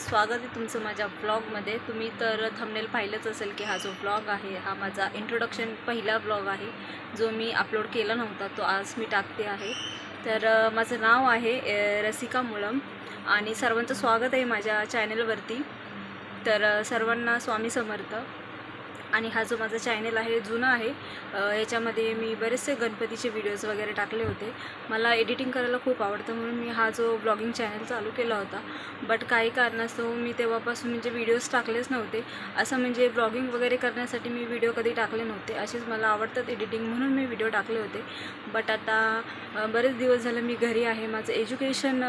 स्वागत आहे तुमचं माझ्या ब्लॉगमध्ये तुम्ही तर थंबनेल पाहिलंच असेल की हा जो ब्लॉग आहे हा माझा इंट्रोडक्शन पहिला ब्लॉग आहे जो मी अपलोड केला नव्हता तो आज मी टाकते आहे. तर माझं नाव आहे रसिका मुळम आणि सर्वांचं स्वागत आहे माझ्या चॅनलवरती तर सर्वांना स्वामी समर्थ. आणि हा जो माझा चॅनल आहे जुना आहे याच्यामध्ये मी बरेचसे गणपतीचे व्हिडिओज वगैरे टाकले होते. मला एडिटिंग करायला खूप आवडतं म्हणून मी हा जो ब्लॉगिंग चॅनल चालू केला होता. बट काही कारणास्तव मी तेव्हापासून म्हणजे व्हिडिओज टाकलेच नव्हते. असं म्हणजे ब्लॉगिंग वगैरे करण्यासाठी मी व्हिडिओ कधी टाकले नव्हते. असेच मला आवडतात एडिटिंग म्हणून मी व्हिडिओ टाकले होते. बट आता बरेच दिवस झालं मी घरी आहे. माझं एज्युकेशन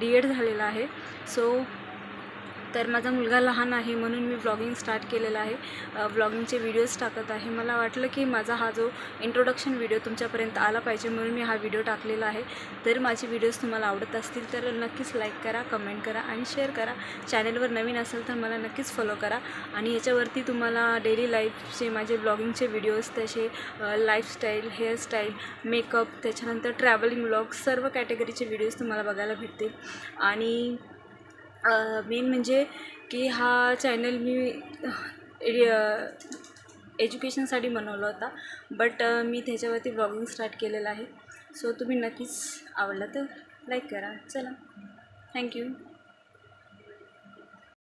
डी एड झालेलं आहे. सो तर माझा मुलगा लहान आहे म्हणून मी व्लॉगिंग स्टार्ट केलेलं आहे. व्लॉगिंगचे व्हिडिओज टाकत आहे. मला वाटलं की माझा हा जो इंट्रोडक्शन व्हिडिओ तुमच्यापर्यंत आला पाहिजे म्हणून मी हा व्हिडिओ टाकलेला आहे. तर माझे व्हिडिओज तुम्हाला आवडत असतील तर नक्कीच लाईक करा कमेंट करा आणि शेअर करा. चॅनलवर नवीन असेल तर मला नक्कीच फॉलो करा. आणि याच्यावरती तुम्हाला डेली लाईफचे माझे ब्लॉगिंगचे व्हिडिओज तसे लाईफस्टाईल हेअरस्टाईल मेकअप त्याच्यानंतर ट्रॅव्हलिंग ब्लॉग सर्व कॅटेगरीचे व्हिडिओज तुम्हाला बघायला भेटतील. आणि मेन म्हणजे की हा चॅनल मी एज्युकेशनसाठी बनवला होता. बट मी त्याच्यावरती ब्लॉगिंग स्टार्ट केलेलं आहे. सो तुम्ही नक्कीच आवडला तर लाईक करा. चला. थँक्यू